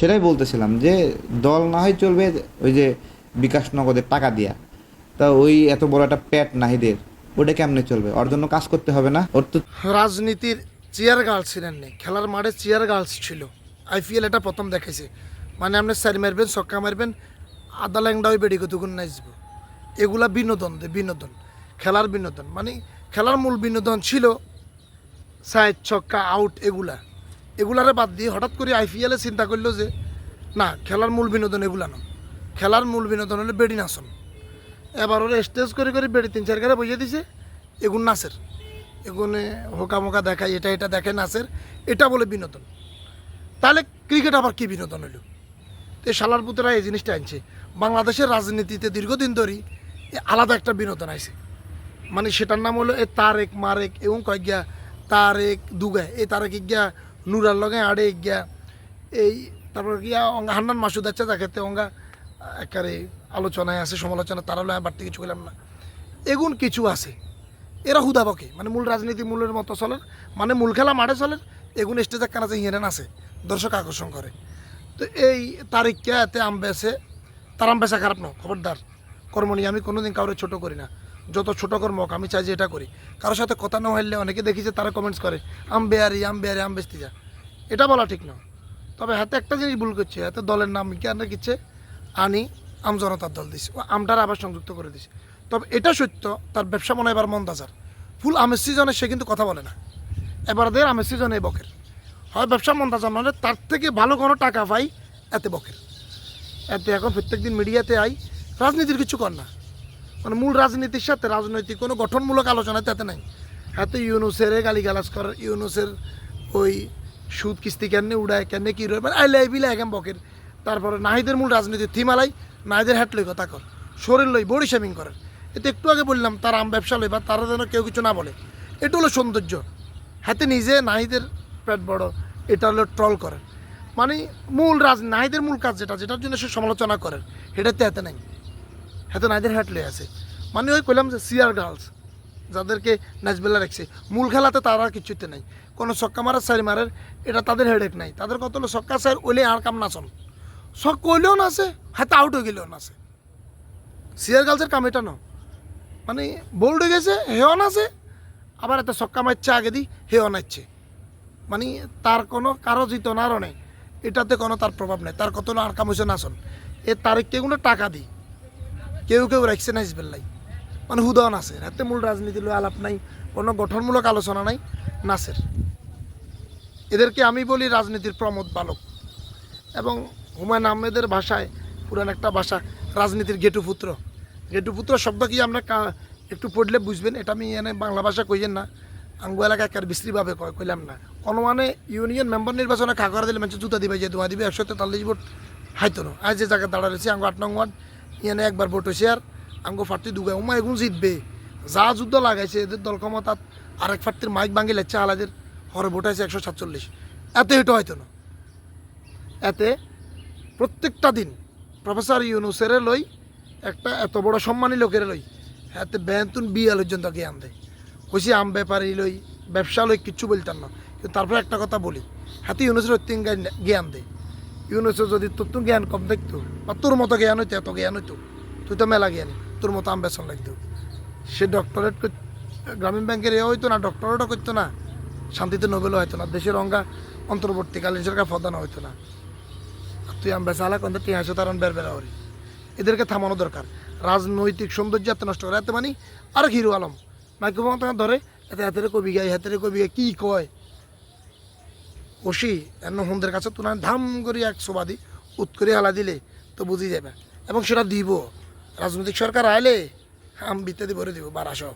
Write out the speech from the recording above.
সেটাই বলতেছিলাম যে দল না হয় চলবে ওই যে বিকাশ নগদের টাকা দিয়া। তা ওই এত বড় একটা প্যাট নাহিদের, ওটা কেমনে চলবে? ওর জন্য কাজ করতে হবে না? ওর তো রাজনীতির চেয়ার গার্লস ছিলেন নেই খেলার মাঠে চেয়ার গার্লস ছিল। আইপিএল এটা প্রথম দেখাইছে। মানে আপনি স্যার মারবেন, ছক্কা মারবেন, আদা ল্যাংডা ওই বেড়ি কতক্ষণ নাচব এগুলা বিনোদন দে, বিনোদন। খেলার বিনোদন। মানে খেলার মূল বিনোদন ছিল সাইড, ছক্কা, আউট, এগুলা। এগুলারে বাদ দিয়ে হঠাৎ করে আইপিএলে চিন্তা করল যে, না, খেলার মূল বিনোদন এগুলা না। খেলার মূল বিনোদন হলো বেড়ি নাচন এবার ওরা স্টেজ করে করে বেড়ি তিন চার গাড়ি বইয়ে দিছে, এগুন নাচের। এগুনে হোকা মোকা দেখায়, এটা এটা দেখে নাচের। এটা বলে বিনোদন। তাহলে ক্রিকেট আবার কী বিনোদন হলো তো শালার পুতরা এই জিনিসটা আনছে। বাংলাদেশের রাজনীতিতে দীর্ঘদিন ধরেই আলাদা একটা বিনোদন আছে মানে সেটার নাম হলো এ তারেক মারেক এবং কয়েক গিয়া তারেক দুগায়। এই তারেক গিয়া নুরার লগে আড়ে গিয়া এই তারপর গিয়া অঙ্গা হান্নান মাসুদ আছে যাকে অঙ্গা একারে আলোচনায় আছে সমালোচনা তারা হলো বাড়তি কিছু করলাম না। এগুন কিছু আছে। এরা হুদাবকে মানে মূল রাজনীতি মূলের মতো চলে মানে মূল খেলা মাঠে চলে এগুন স্টেজে যে হিরেন আছে, দর্শক আকর্ষণ করে। তো এই তারিখকে এতে আম বেছে, তার আম খারাপ না, খবরদার। কর্ম নিয়ে আমি কোনোদিন কাউরে ছোট করি না। যত ছোট কর্ম হোক আমি চাই যে এটা করি। কারোর সাথে কথা না হইলে অনেকে দেখি যে তারা কমেন্টস করে, আম বেয়ারি আম বেয়ারি, আম বেচতে যা। এটা বলা ঠিক না। তবে হাতে একটা জিনিস ভুল করছে, হাতে দলের নাম কেন কিচ্ছে? আনি, আম জনতার দল দিছে। ও আমটার আবার সংযুক্ত করে দিছে। তবে এটা সত্য, তার ব্যবসা মনে এবার মন্দাজার ফুল আমের সিজনে সে কিন্তু কথা বলে না। এবার দের আমের সিজনে বকের। হয় ব্যবসা মন্দাজার মানে তার থেকে ভালো কোনো টাকা পাই, এতে বকের। এতে এখন প্রত্যেক দিন মিডিয়াতে আই, রাজনীতির কিছু কর না। মানে মূল রাজনীতির সাথে রাজনৈতিক কোনো গঠনমূলক আলোচনা তাতে নাই। হাতে ইউনুসের গালি গালাজ করে ইউনুসের ওই সুদ কিস্তি কেন উড়ায় কেন কি রয়ে মানে আইলে বিলে একেম বকের। তারপরে নাহিদের মূল রাজনীতির থিমালাই নাহিদের হ্যাট লই কথা কর। শরীর লই বডি শেমিং করে এতে একটু আগে বললাম, তার আম ব্যবসা লই বা তারা যেন কেউ কিছু না বলে। এটা হলো সৌন্দর্য। হাতে নিজে নাহিদের পেট বড়, এটা হলো ট্রল করে মানে মূল রাজ, নাহিদের মূল কাজ যেটা, যেটার জন্য সে সমালোচনা করে, সেটাতে এতে নাই। হাতে নাহিদের হ্যাট লই আছে। মানে ওই কইলাম যে সিআর গার্লস যাদেরকে নাচবেলা রাখছে। মূল খেলাতে তারা কিছুতে নাই। কোনো ছক্কা মারার সারি মারের, এটা তাদের হেডেক নাই। তাদের কত হলো, ছক্কা সার ওলে আর কাম নাচন ছক কইলেও না নাচে হাতে আউট হয়ে গেলেও নাচে সিআর গার্লসের কাম এটা ন। মানে বোল্ড হয়ে গেছে, হেও না আছে, আবার এত ছক্কা মারছে আগে দি, হেও নাচছে। মানে তার কোনো, কারও জিত নারও নেই। এটাতে কোনো তার প্রভাব নেই। তার কত আর কাম হয়েছে নাচন এ তারিখকে কোনো টাকা দিই কেউ কেউ রাখছে না হিসবেল্লাই মানে হুদন আছে হাতে মূল রাজনীতি লই আলাপ নাই, কোনো গঠনমূলক আলোচনা নাই, নাসের। এদেরকে আমি বলি রাজনীতির প্রমোদ বালক। এবং হুমায়ুন আহমেদের ভাষায় পুরান একটা ভাষা, রাজনীতির গেটুপুত্র। গেটুপুত্র শব্দ কি আমরা একটু পড়লে বুঝবেন, এটা আমি এনে বাংলা ভাষা কইয়েন না। আঙ্গু এলাকা একার বিশ্রীভাবে কয়, কইলাম না। কোনো মানে ইউনিয়ন মেম্বার নির্বাচনে খাগড়া দিলে মানুষ জুতা দিবে যে দোয়া দিবে, একশো তেতাল্লিশ ভোট হাইতো আজ যে জায়গায় দাঁড়া রয়েছে, আঙ্গু আট নং ওয়ার্ড। ইয়ানে একবার ভোট হয়েছে আর আঙ্গু ফার্টি দুগায় উমা এগুন জিতবে। যা যুদ্ধ লাগাইছে, এদের দল ক্ষমতাত আরেক ফার্টির মাইক ভাঙি লাগছে আলাদের হরে ভোট হয়েছে একশো সাতচল্লিশ। এতে হেঁটো হয়তো না। এতে প্রত্যেকটা দিন প্রফেসর ইউনুসের লই একটা এত বড় সম্মানী লোকের লই এতে বেতন বিয়া পর্যন্ত জ্ঞান দেয় কইছি, আম ব্যাপারী লই, ব্যবসা লই কিচ্ছু বলতাম না। কিন্তু তারপরে একটা কথা বলি হাতে ইউনুসের অত্যন্ত জ্ঞান দেয় ইউনুসের যদি তোর তো জ্ঞান কম দেখতো বা তোর মতো জ্ঞান হইতো, এত জ্ঞান হইতো, তুই তো মেলা জ্ঞানী, তোর মতো আম বেসন লাগতো। সে ডক্টরেট গ্রামীণ ব্যাংকের এ হইতো না ডক্টরেটও করতো না, শান্তিতে নোবেলও হইতো না, দেশের অঙ্গা অন্তর্বর্তীকালীন সরকার প্রধান হইতো না। তুই আম বেসা আলা কন্দা টিয়া তার বের বেড়া হরি এদেরকে থামানো দরকার। রাজনৈতিক সৌন্দর্য এত নষ্ট করে, এতে মানে আরেক হিরো আলম। মাইক্রোফোন ধরে, এতে হাতের কবি গাই হাতের কবি গাই কি কয়? ওসি এমন হুমদের কাছে তুলে ধাম করি এক সোবাদি উত করে হালা দিলে তো বুঝি যাবে এবং সেটা দিব। রাজনৈতিক সরকার আইলে আম বিতে দিব দিব বারাসো